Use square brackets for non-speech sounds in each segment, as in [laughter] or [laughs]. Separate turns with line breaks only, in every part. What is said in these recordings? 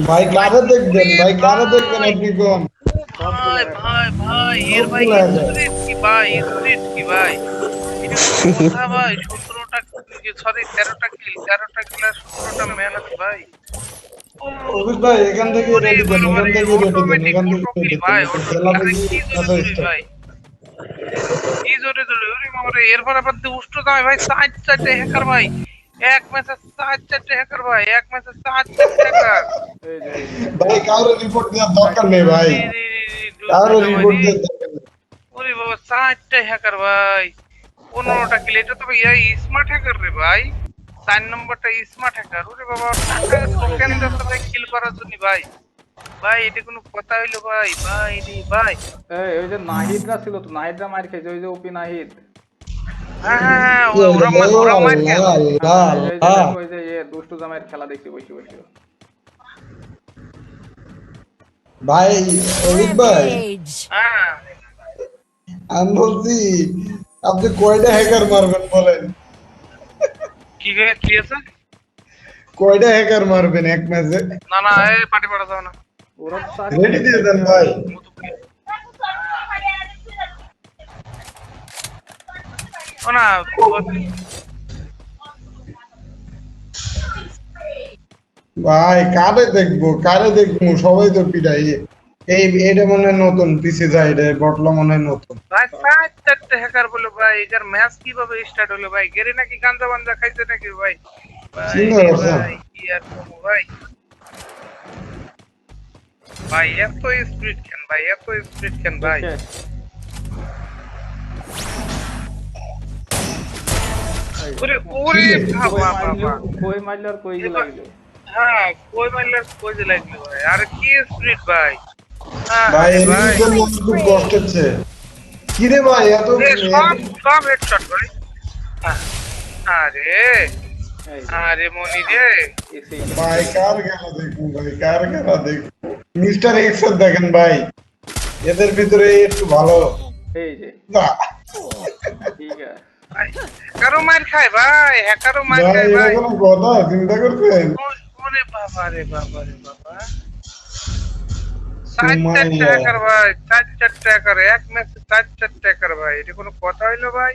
ভাই কারে দেখবেন? ভাই কারে দেখবেন আপনি কোন?
ভাই ভাই ভাই এর ভাই কি ভাই? স্পিরিট কি ভাই? [laughs] কথা ভাই সতেরোটা সরি তেরোটা কিল তেরোটা কিল আর সতেরোটা ম্যান আছে ভাই?
অভিষ ভাই এখান থেকে রেডি দেন এখান থেকে রেডি দেন এখান থেকে
ভাই, ভাই? কি জোরে জোরে ওরে বাবা রে, এরপর আবার দুষ্ট দামে ভাই চার চারটে হ্যাকার ভাই। এক ম্যাচে চার চারটে হ্যাকার ভাই এক ম্যাচে চার চারটে হ্যাকার।
ভাই কারও রিপোর্ট দেওয়ার দরকার নেই ভাই। কারও রিপোর্ট দেওয়ার
ওরে বাবা চারটে হ্যাকার ভাই। পনেরোটা কিল এটা তো ভাই স্মার্ট হ্যাকার রে ভাই। চার নম্বরটা স্মার্ট হ্যাকার ওরে বাবা টাকা টোকেন দিতে ভাই কিল করার জন্য ভাই? ভাই এটা কোনো কথা হইল ভাই। ভাই রে ভাই।
এই ওই যে নাহিদরা ছিল তো নাহিদরা মার খেয়েছে ওই যে ওপি নাহিদ।
ভাই অভিষ ভাই।
হ্যাঁ
আমি বলছি আপনি কয়টা হ্যাকার মারবেন বলেন?
কি আছে?
কয়টা হ্যাকার মারবেন এক ম্যাচে
না না এই পার্টি পাঠা যাও না।
ওরা
রেডি দিয়ে দেন ভাই।
না
ভাই কারে দেখব কারে দেখব? সবাই তো পিটাই এই এটা মনে হয় নতুন পিসি যায় এটা বটলা মনে হয় নতুন।
ভাই চার চারটে হ্যাকার বলে ভাই এটার ম্যাচ কীভাবে স্টার্ট হলো ভাই? গেরে নাকি গাঞ্জা বাঞ্জা খাইছে নাকি ভাই? ভাই, কি আর করব ভাই? ভাই এত স্পিড কেন ভাই? এত স্পিড কেন ভাই? ওরে ওরে বাবা বাবা।
কই মারলো আর কই লাগল?
হ্যাঁ কই মারলে আর কই লাগল ভাই? আর কি স্পিড ভাই? হ্যাঁ,
ভাই
ভাই।
খুব কি রে ভাই এত
সব সব হেডশট ভাই আরে আরে মনি রে।
ভাই কার খেলা দেখব ভাই? কার খেলা দেখব? মিস্টার এক্স দেখেন ভাই। এদের ভিতরে একটু ভালো।
এই যে।
না
ঠিক আছে।
ভাই, হ্যাকারও মার খায় ভাই হ্যাকারও মার
ভাই
খায়
এটা
ভাই।
কোনো কথা চিন্তা করছেন
ও- ওরে বাবা রে বাবা রে বাবা। চার
তোমার
চারটে
ইয়া।
হ্যাকার ভাই চার চারটে হ্যাকার এক ম্যাচে চার চারটে হ্যাকার ভাই। এটা কোনো কথা হইল ভাই?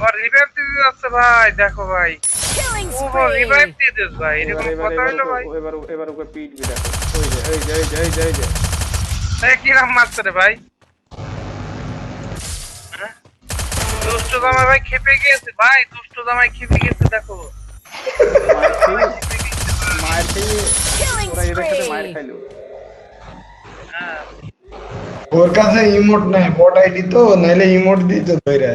আর রিভাইভ দিতে যাচ্ছে ভাই দেখো ভাই।
Killing
ও রিভাইভ
spree.
দিয়ে দিস ভাই এটা
এবার
কোনো
এবার
কথা হইল ভাই?
এবার এবার এবার ওকে পিট বি দেখো। ওই যে এই যে এই যে এই যে এই যে।
এই কিরাম মারছে রে ভাই? দুষ্ট জামাই ভাই খেপে গিয়েছে। ভাই দুষ্ট জামাই খেপে গিয়েছে দেখো।
মার মার ওরা. খাইলো।
হ্যাঁ
কাছে ইমোট নাই বট আইডি তো নাইলে ইমোট দিত ধরে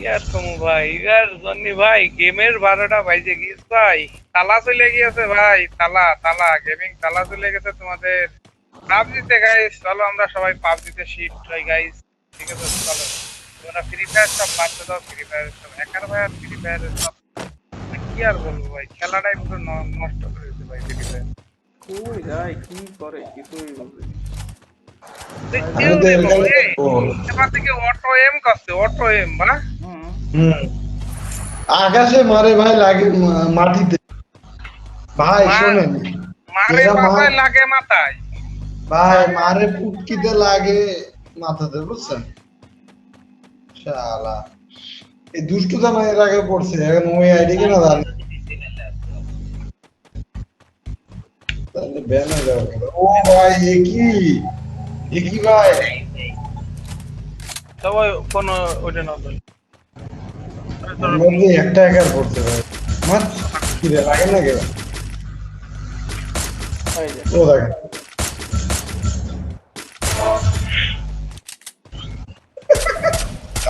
ইয়ার ভাই ইয়ার জন্নি ভাই গেমের বারোটা বাজে গিয়েছ ভাই। তালা চলে গিয়েছে ভাই তালা তালা গেমিং তালা চলে গেছে তোমাদের। পাবজিতে গাইস চলো আমরা সবাই পাবজিতে শিফট হই গাইস ঠিক আছে চলো। তোমরা ফ্রি ফায়ার সব বাদ দাও ফ্রি ফায়ার সব। হ্যাকার ভাই আর ফ্রি ফায়ার সব কি আর বলব ভাই? খেলাটাই পুরো নষ্ট করে দিয়েছে ভাই ফ্রি ফায়ার
কই যায় কি করে কিছুই বুঝি।
আকাশে মারে ভাই লাগে মাটিতে। ভাই শোনেন।
মারে লাগে মাথায়।
ভাই মারে পুটকিতে লাগে মাথাতে বুঝছেন? শালা এই দুষ্টু জানা এর আগে পড়ছে। এখন ওই আইডি কিনা জানি। তাহলে ব্যান হয়ে যাবে ও ভাই এ কি? এ কি ভাই?
সবাই কোনো ওইটা না
মধ্যে একটা একার পড়ছে ভাই। কি লাগে না কেউ ও দেখেন।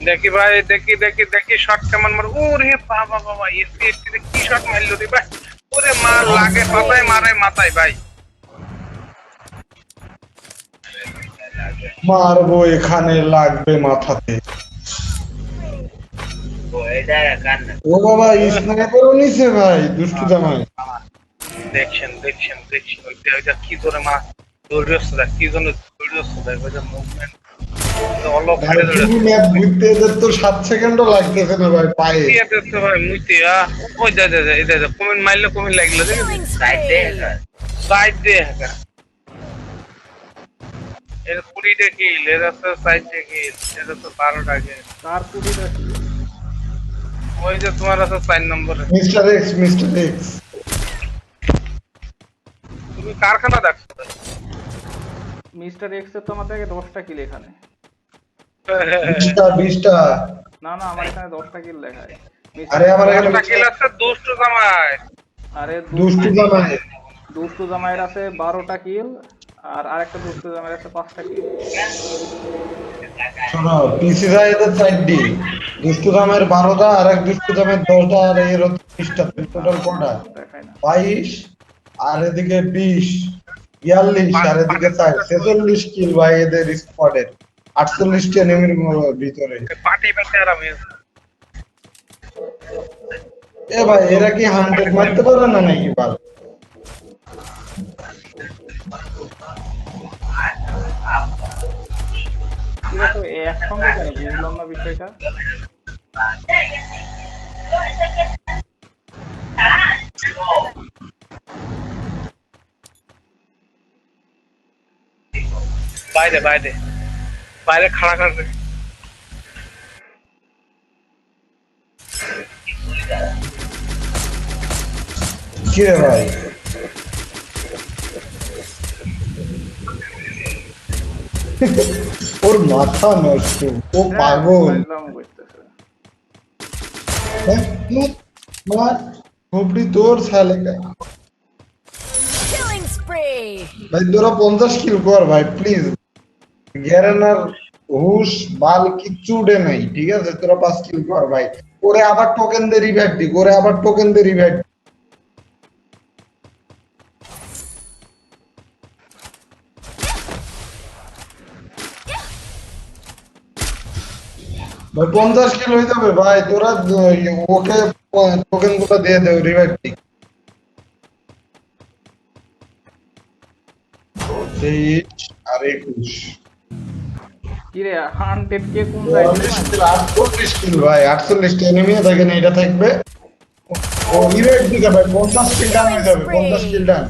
দেখি ভাই দেখি দেখি দেখি শট কেমন মার ওরে বাবা বাবা এসপি এসপি কি শট মারলো রে ভাই? ওরে মার লাগে পাতায় মারে মাথায় ভাই।
মারবো এখানে লাগবে মাথাতে। ও বাবা স্নাইপারও নিছে ভাই দুষ্টু জামাই।
দেখছেন দেখছেন দেখছেন। ওইটা ওইটা কি ধরে মা? দৌড়ে কি জন্য দৌড়ে মুভমেন্ট অলপ
ভাই তুমি ম্যাপ ঘুরতে এদের তো সাত সেকেন্ডও লাগতেছে না ভাই পায়ে।
ভাই মুইতে ওই দে দে দে দে দে কমেন্ট মারলে কমেন্ট লাগল দেখি
Killing
সাইড দে এর কুড়িটা কিল এর আছে সাইড কিল এর আছে বারোটা কিল
কার কুড়িটা
ওই যে তোমার আছে নম্বরে।
মিস্টার এক্স মিস্টার এক্স
তুমি কারখানা দেখছ?
মিস্টার এক্সের তো আমার থেকে দশটা কিল এখানে।
বিশটা বিশটা।
না না আমার এখানে দশটা কিল দেখায়।
আরে আমার এখানে
একটা কিল আছে দুষ্ট জামাই।
আরে
দুষ্টু জামাই।
দুষ্টু জামাইয়ের আছে বারোটা কিল আর আরেকটা দুষ্টু জামাইয়ের আছে পাঁচটা কিল
শোনো পিসি সাইডের দুষ্টু বারোটা আর এক দুষ্টু জামের দশটা আর এর বিশটা টোটাল কটা? বাইশ আর এদিকে বিশ বিয়াল্লিশ আর এদিকে চার ছেচল্লিশ কিল ভাই এদের স্কোয়াডের আটচল্লিশটি এনিমির ভিতরে।
পার্টি পেতে আর আমি
এ ভাই এরা কি হান্ড্রেড মারতে পারে না নাকি বাল?
ঠিক আছে একসঙ্গে কেন বুঝলাম না বিষয়টা।
বাইরে বাইরে বাইরে খাড়া খাড়া
কি রে ভাই ওর মাথা নষ্ট ও পাগল
বুঝলাম বুঝতেছে
হ্যাঁ, মার, মার খোপড়ি তোর ছালে
Killing spree.
ভাই তোরা পঞ্চাশ গ্যারেনার হুশ বাল কিচ্ছু উঠে নাই ঠিক আছে? তোরা পাঁচ কিল কর ভাই। করে আবার টোকেন দিয়ে রিভাইভ দি করে আবার টোকেন দিয়ে রিভাইভ ভাই পঞ্চাশ কিল হয়ে যাবে ভাই। তোরা আহ, ওকে টোকেনগুলো দিয়ে দেও রিভাইভ দি তেইশ আর একুশ।
কি রে কে কোন জায়গায়
এটা থাকবে? ও রিভাইভ দিতে ভাই পঞ্চাশ কিল ডান হয়ে যাবে পঞ্চাশ কিল ডান